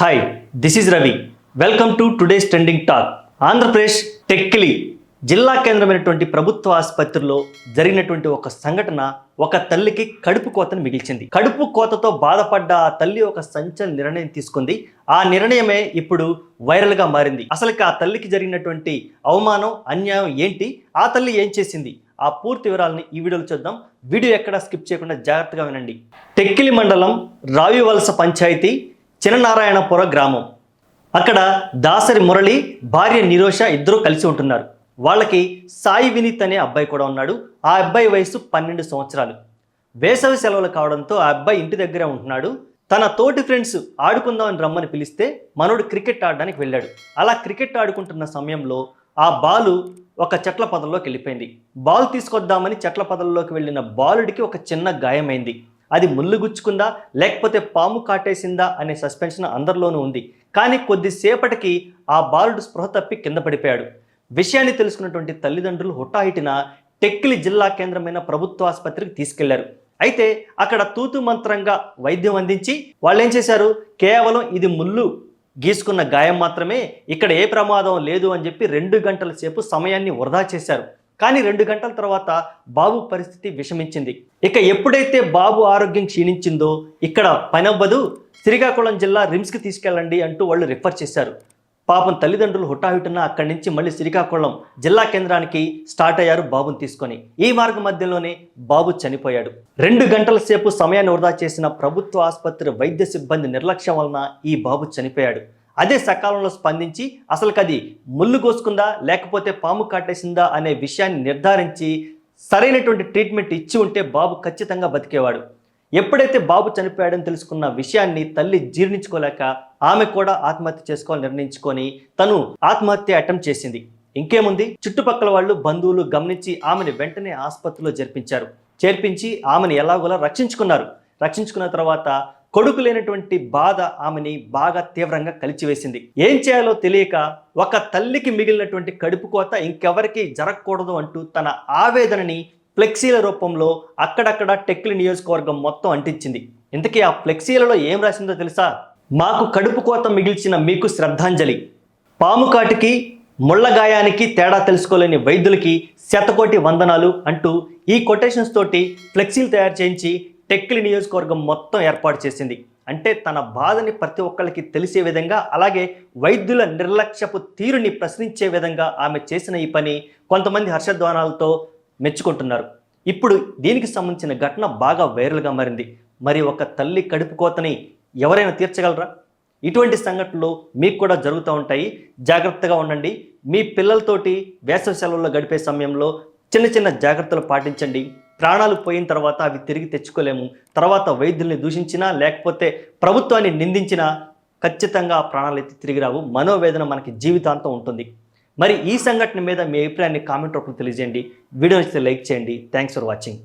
Hi this is Ravi welcome to today's trending talk Andhra Pradesh Tekkali జిల్లా కేంద్రమైనటువంటి ప్రభుత్వ ఆసుపత్రిలో జరిగినటువంటి ఒక సంఘటన ఒక తల్లికి కడుపు కోతను మిగిల్చింది. కడుపు కోతతో బాధపడ్డ ఆ తల్లి ఒక సంచలన నిర్ణయం తీసుకుంది. ఆ నిర్ణయమే ఇప్పుడు వైరల్గా మారింది. అసలుకి ఆ తల్లికి జరిగినటువంటి అవమానం అన్యాయం ఏంటి? ఆ తల్లి ఏం చేసింది? ఆ పూర్తి వివరాలని ఈ వీడియోలో చూద్దాం. వీడియో ఎక్కడ స్కిప్ చేయకుండా జాగ్రత్తగా వినండి. టెక్కిలి మండలం రావివలస పంచాయతీ చిన్ననారాయణపుర గ్రామం. అక్కడ దాసరి మురళి భార్య నిరోష ఇద్దరూ కలిసి ఉంటున్నారు. వాళ్ళకి సాయి వినీత్ అనే అబ్బాయి కూడా ఉన్నాడు. ఆ అబ్బాయి వయసు పన్నెండు సంవత్సరాలు. వేసవి సెలవులు కావడంతో ఆ అబ్బాయి ఇంటి దగ్గరే ఉంటున్నాడు. తన తోటి ఫ్రెండ్స్ ఆడుకుందామని రమ్మని పిలిస్తే మనోడు క్రికెట్ ఆడడానికి వెళ్ళాడు. అలా క్రికెట్ ఆడుకుంటున్న సమయంలో ఆ బాలు ఒక చెట్ల పదంలోకి వెళ్ళిపోయింది. బాల్ తీసుకొద్దామని చెట్ల పదంలోకి వెళ్ళిన బాలుడికి ఒక చిన్న గాయమైంది. అది ముళ్ళు గుచ్చుకుందా లేకపోతే పాము కాటేసిందా అనే సస్పెన్షన్ అందరిలోనూ ఉంది. కానీ కొద్దిసేపటికి ఆ బాలుడు స్పృహ తప్పి కింద పడిపోయాడు. విషయాన్ని తెలుసుకున్నటువంటి తల్లిదండ్రులు హుటాహిటిన టెక్కిలి జిల్లా కేంద్రమైన ప్రభుత్వ ఆసుపత్రికి తీసుకెళ్ళారు. అయితే అక్కడ తూతు మంత్రంగా వైద్యం అందించి వాళ్ళు ఏం చేశారు? కేవలం ఇది ముళ్ళు గీసుకున్న గాయం మాత్రమే ఇక్కడ ఏ ప్రమాదం లేదు అని చెప్పి రెండు గంటల సేపు సమయాన్ని వృధా చేశారు. కానీ రెండు గంటల తర్వాత బాబు పరిస్థితి విషమించింది. ఇక ఎప్పుడైతే బాబు ఆరోగ్యం క్షీణించిందో ఇక్కడ పనవ్వదు శ్రీకాకుళం జిల్లా రిమ్స్కి తీసుకెళ్ళండి అంటూ వాళ్ళు రిఫర్ చేశారు. పాపం తల్లిదండ్రులు హుటాహుటిన అక్కడి నుంచి మళ్ళీ శ్రీకాకుళం జిల్లా కేంద్రానికి స్టార్ట్ అయ్యారు బాబుని తీసుకొని. ఈ మార్గ మధ్యలోనే బాబు చనిపోయాడు. రెండు గంటల సేపు సమయాన్ని వృధా చేసిన ప్రభుత్వ ఆసుపత్రి వైద్య సిబ్బంది నిర్లక్ష్యం వలన ఈ బాబు చనిపోయాడు. అదే సకాలంలో స్పందించి అసలుకి అది ముళ్ళు కోసుకుందా లేకపోతే పాము కాటేసిందా అనే విషయాన్ని నిర్ధారించి సరైనటువంటి ట్రీట్మెంట్ ఇచ్చి ఉంటే బాబు ఖచ్చితంగా బతికేవాడు. ఎప్పుడైతే బాబు చనిపోయాడని తెలుసుకున్న విషయాన్ని తల్లి జీర్ణించుకోలేక ఆమె కూడా ఆత్మహత్య చేసుకోవాలని నిర్ణయించుకొని తను ఆత్మహత్య అటెంప్ట్ చేసింది. ఇంకేముంది? చుట్టుపక్కల వాళ్ళు బంధువులు గమనించి ఆమెను వెంటనే ఆసుపత్రిలో చేర్పించారు చేర్పించి ఆమెను ఎలాగోలా రక్షించుకున్నారు. రక్షించుకున్న తర్వాత కొడుకు లేనటువంటి బాధ ఆమెని బాగా తీవ్రంగా కలిచివేసింది. ఏం చేయాలో తెలియక ఒక తల్లికి మిగిలినటువంటి కడుపు కోత ఇంకెవరికి జరగకూడదు అంటూ తన ఆవేదనని ఫ్లెక్సీల రూపంలో అక్కడక్కడ టెక్లి నియోజకవర్గం మొత్తం అంటించింది. ఇంతకీ ఆ ఫ్లెక్సీలలో ఏం రాసిందో తెలుసా? మాకు కడుపు కోత మిగిల్చిన మీకు శ్రద్ధాంజలి. పాము కాటికి ముళ్ళగాయానికి తేడా తెలుసుకోలేని వైద్యులకి శతకోటి వందనాలు అంటూ ఈ కొటేషన్స్ తోటి ఫ్లెక్సీలు తయారు చేయించి టెక్కిలి నియోజకవర్గం మొత్తం ఏర్పాటు చేసింది. అంటే తన బాధని ప్రతి ఒక్కరికి తెలిసే విధంగా అలాగే వైద్యుల నిర్లక్ష్యపు తీరుని ప్రశ్నించే విధంగా ఆమె చేసిన ఈ పని కొంతమంది హర్షధ్వానాలతో మెచ్చుకుంటున్నారు. ఇప్పుడు దీనికి సంబంధించిన ఘటన బాగా వైరల్గా మారింది. మరి ఒక తల్లి కడుపు కోతని ఎవరైనా తీర్చగలరా? ఇటువంటి సంఘటనలు మీకు కూడా జరుగుతూ ఉంటాయి. జాగ్రత్తగా ఉండండి. మీ పిల్లలతోటి వేసవి సెలవుల్లో గడిపే సమయంలో చిన్న చిన్న జాగ్రత్తలు పాటించండి. ప్రాణాలు పోయిన తర్వాత అవి తిరిగి తెచ్చుకోలేము. తర్వాత వైద్యుల్ని దూషించినా లేకపోతే ప్రభుత్వాన్ని నిందించినా ఖచ్చితంగా ఆ ప్రాణాలు అయితే తిరిగి రావు. మనోవేదన మనకి జీవితాంతం ఉంటుంది. మరి ఈ సంఘటన మీద మీ అభిప్రాయాన్ని కామెంట్ రూపంలో తెలియజేయండి. వీడియో నచ్చితే లైక్ చేయండి. Thanks for watching